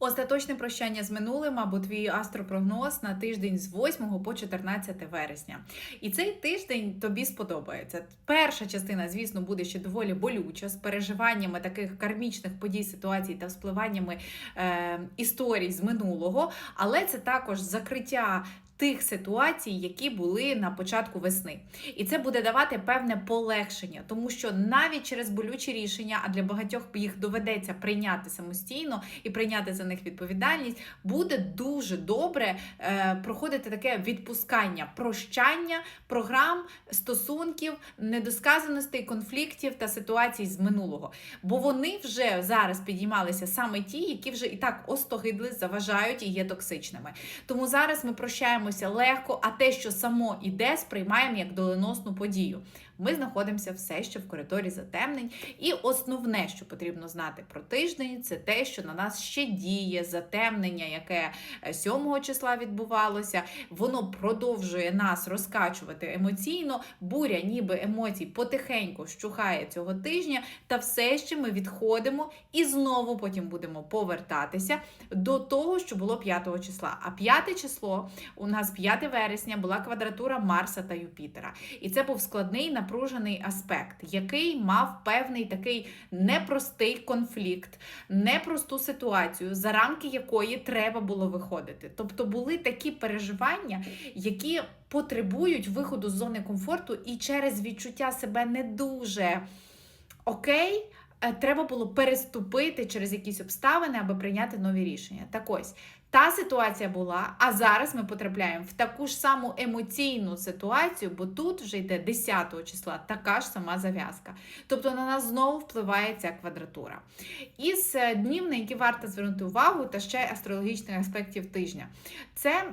Остаточне прощання з минулим або твій астропрогноз на тиждень з 8 по 14 вересня. І цей тиждень тобі сподобається. Перша частина, звісно, буде ще доволі болюча з переживаннями таких кармічних подій, ситуацій та вспливаннями е, історій з минулого, але це також закриття. Тих ситуацій, які були на початку весни, і це буде давати певне полегшення, тому що навіть через болючі рішення, а для багатьох їх доведеться прийняти самостійно і прийняти за них відповідальність, буде дуже добре е, проходити таке відпускання, прощання програм, стосунків, недосказаностей, конфліктів та ситуацій з минулого. Бо вони вже зараз підіймалися саме ті, які вже і так остогидли, заважають і є токсичними. Тому зараз ми прощаємося легко, а те, що само іде, сприймаємо як доленосну подію. Ми знаходимося все ще в коридорі затемнень. І основне, що потрібно знати про тиждень, це те, що на нас ще діє затемнення, яке 7 числа відбувалося. Воно продовжує нас розкачувати емоційно. Буря, ніби емоцій, потихеньку щухає цього тижня, та все ще ми відходимо і знову потім будемо повертатися до того, що було 5 числа. А 5 число у нас 5 вересня була квадратура Марса та Юпітера. І це був складний напружений аспект, який мав певний такий непростий конфлікт, непросту ситуацію, за рамки якої треба було виходити. Тобто були такі переживання, які потребують виходу з зони комфорту, і через відчуття себе не дуже окей. Е, Треба було переступити через якісь обставини, аби прийняти нові рішення. Так ось та ситуація була, а зараз ми потрапляємо в таку ж саму емоційну ситуацію, бо тут вже йде 10 числа така ж сама зав'язка. Тобто на нас знову впливає ця квадратура. Із е, днів, на які варто звернути увагу, та ще астрологічних аспектів тижня. Це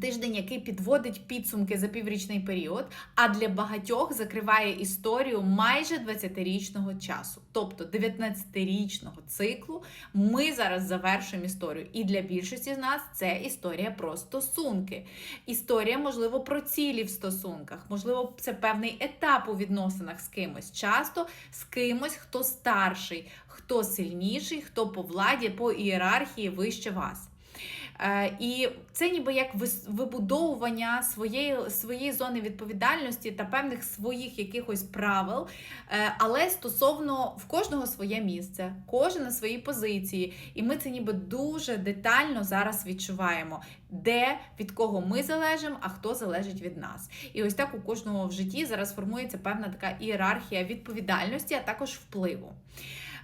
Тиждень, який підводить підсумки за піврічний період, а для багатьох закриває історію майже 20-річного часу, тобто 19-річного циклу. Ми зараз завершуємо історію. І для більшості з нас це історія про стосунки. Історія, можливо, про цілі в стосунках, можливо, це певний етап у відносинах з кимось. Часто з кимось, хто старший, хто сильніший, хто по владі, по ієрархії вище вас. Е, І це ніби як вибудовування своєї, своєї зони відповідальності та певних своїх якихось правил, Е, але стосовно в кожного своє місце, кожен на своїй позиції. І ми це ніби дуже детально зараз відчуваємо, де від кого ми залежимо, а хто залежить від нас. І ось так у кожного в житті зараз формується певна така ієрархія відповідальності, а також впливу.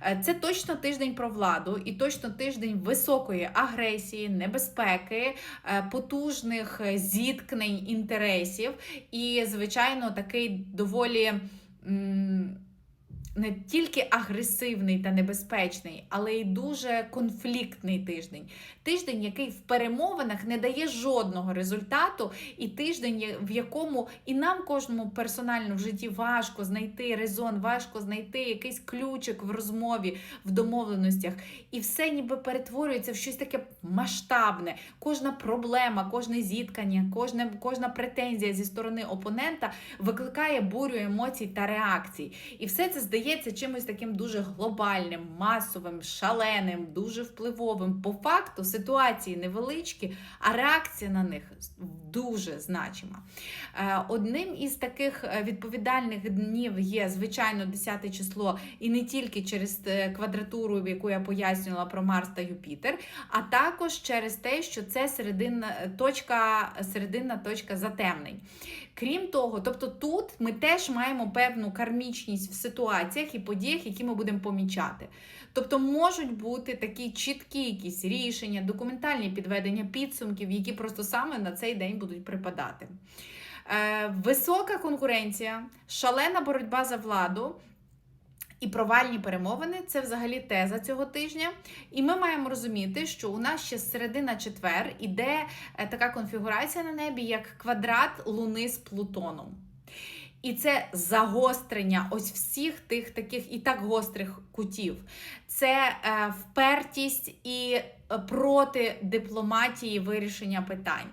Е, Це точно тиждень про владу і точно тиждень високої агресії, небезпеки, е, потужних е, зіткнень інтересів. І, звичайно, такий доволі. Не тільки агресивний та небезпечний, але й дуже конфліктний тиждень. Тиждень, який в перемовинах не дає жодного результату, і тиждень, в якому і нам кожному персонально в житті важко знайти резон, важко знайти якийсь ключик в розмові, в домовленостях, і все ніби перетворюється в щось таке масштабне. Кожна проблема, кожне зіткання, кожне, кожна претензія зі сторони опонента викликає бурю емоцій та реакцій. І все це здається чимось таким дуже глобальним, масовим, шаленим, дуже впливовим. По факту ситуації невеличкі, а реакція на них дуже значима. Е, Одним із таких е, відповідальних днів є, звичайно, 10 число, і не тільки через е, квадратуру, яку я пояснювала про Марс та Юпітер, а також через те, що це серединна точка, серединна точка затемнень. Крім того, тобто тут ми теж маємо певну кармічність в ситуаціях і подіях, які ми будемо помічати. Тобто можуть бути такі чіткі якісь рішення, документальні підведення підсумків, які просто саме на цей день будуть припадати. Е, висока конкуренція, шалена боротьба за владу. І провальні перемовини це взагалі теза цього тижня. І ми маємо розуміти, що у нас ще з середина четвер іде е, така конфігурація на небі, як квадрат Луни з Плутоном. І це загострення ось всіх тих таких і так гострих кутів. Це е, впертість і е, проти дипломатії вирішення питань.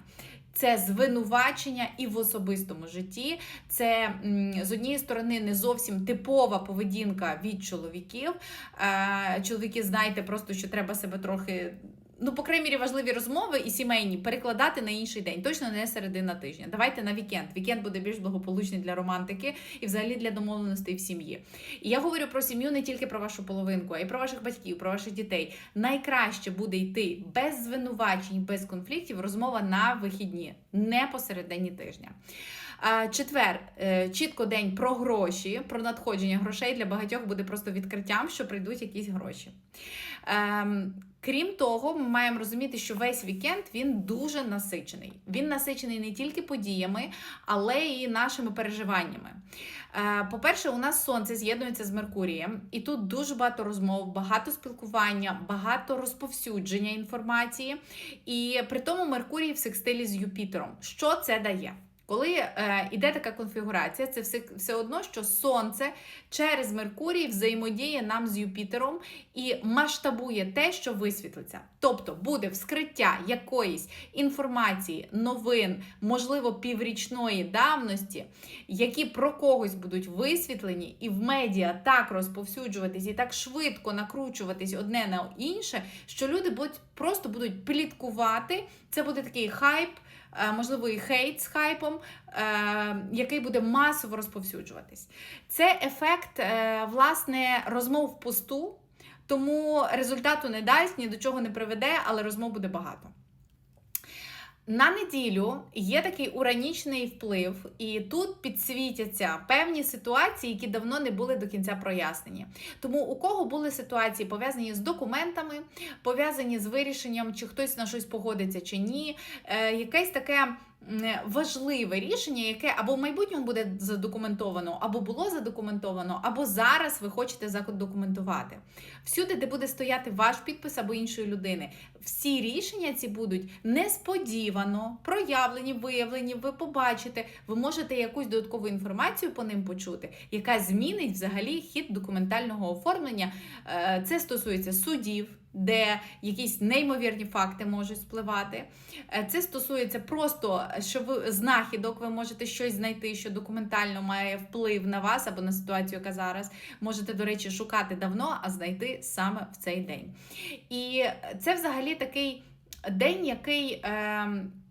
це звинувачення і в особистому житті. Це з однієї сторони не зовсім типова поведінка від чоловіків. Е, Чоловіки, знайте просто, що треба себе трохи. Ну, по крайній мірі, важливі розмови і сімейні перекладати на інший день, точно не середина тижня. Давайте на вікенд. Вікенд буде більш благополучний для романтики і взагалі для домовленостей в сім'ї. І я говорю про сім'ю не тільки про вашу половинку, а й про ваших батьків, про ваших дітей. Найкраще буде йти без звинувачень, без конфліктів. Розмова на вихідні, не посередині тижня. Четвер, е, чітко день про гроші, про надходження грошей для багатьох буде просто відкриттям, що прийдуть якісь гроші. Ем, Крім того, ми маємо розуміти, що весь вікенд він дуже насичений. Він насичений не тільки подіями, але й нашими переживаннями. Е, По-перше, у нас сонце з'єднується з Меркурієм, і тут дуже багато розмов, багато спілкування, багато розповсюдження інформації. І при тому Меркурій в секстилі з Юпітером. Що це дає? Коли е, іде така конфігурація, це все, все одно, що Сонце через Меркурій взаємодіє нам з Юпітером і масштабує те, що висвітлиться. Тобто буде вскриття якоїсь інформації, новин, можливо, піврічної давності, які про когось будуть висвітлені, і в медіа так розповсюджуватись і так швидко накручуватись одне на інше, що люди будуть просто будуть пліткувати. Це буде такий хайп. Е, Можливо, і хейт з хайпом, е, який буде масово розповсюджуватись. Це ефект е, власне розмов впусту, тому результату не дасть, ні до чого не приведе, але розмов буде багато. На неділю є такий уранічний вплив, і тут підсвітяться певні ситуації, які давно не були до кінця прояснені. Тому у кого були ситуації пов'язані з документами, пов'язані з вирішенням, чи хтось на щось погодиться чи ні, е, якесь таке. Важливе рішення, яке або в майбутньому буде задокументовано, або було задокументовано, або зараз ви хочете задокументувати. Всюди, де буде стояти ваш підпис або іншої людини, всі рішення ці будуть несподівано проявлені, виявлені. Ви побачите, ви можете якусь додаткову інформацію по ним почути, яка змінить взагалі хід документального оформлення. Е, Це стосується судів. Де якісь неймовірні факти можуть спливати. Е, Це стосується просто, що ви знахідок, ви можете щось знайти, що документально має вплив на вас або на ситуацію, яка зараз. Можете, до речі, шукати давно, а знайти саме в цей день. І це взагалі такий день, який. Е,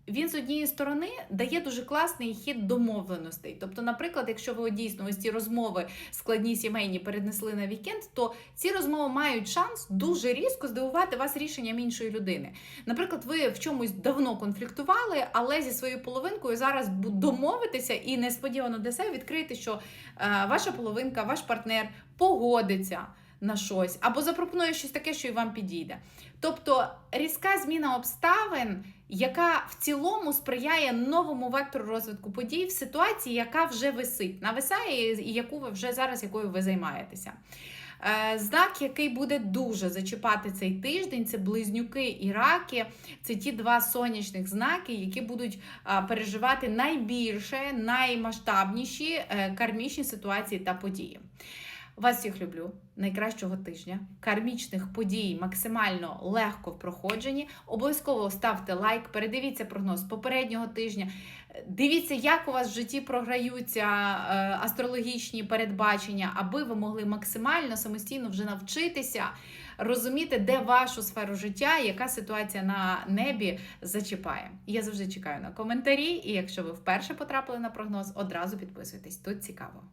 він з однієї сторони дає дуже класний хід домовленостей. Тобто, наприклад, якщо ви дійсно ось ці розмови складні сімейні перенесли на вікенд, то ці розмови мають шанс дуже різко здивувати вас рішенням іншої людини. Наприклад, ви в чомусь давно конфліктували, але зі своєю половинкою зараз домовитеся і несподівано для себе відкрити, що е, ваша половинка, ваш партнер погодиться на щось або запропонує щось таке, що і вам підійде. Тобто різка зміна обставин, яка в цілому сприяє новому вектору розвитку подій в ситуації, яка вже висить, нависає, і яку ви вже зараз якою ви займаєтеся. Е, Знак, який буде дуже зачіпати цей тиждень, це близнюки і раки. Це ті два сонячних знаки, які будуть переживати найбільше, наймасштабніші е, кармічні ситуації та події. Вас всіх люблю. Найкращого тижня, кармічних подій максимально легко в проходженні. Обов'язково ставте лайк, передивіться прогноз попереднього тижня. Дивіться, як у вас в житті програються е, астрологічні передбачення, аби ви могли максимально самостійно вже навчитися розуміти, де вашу сферу життя, яка ситуація на небі зачіпає. Я завжди чекаю на коментарі, і якщо ви вперше потрапили на прогноз, одразу підписуйтесь. Тут цікаво.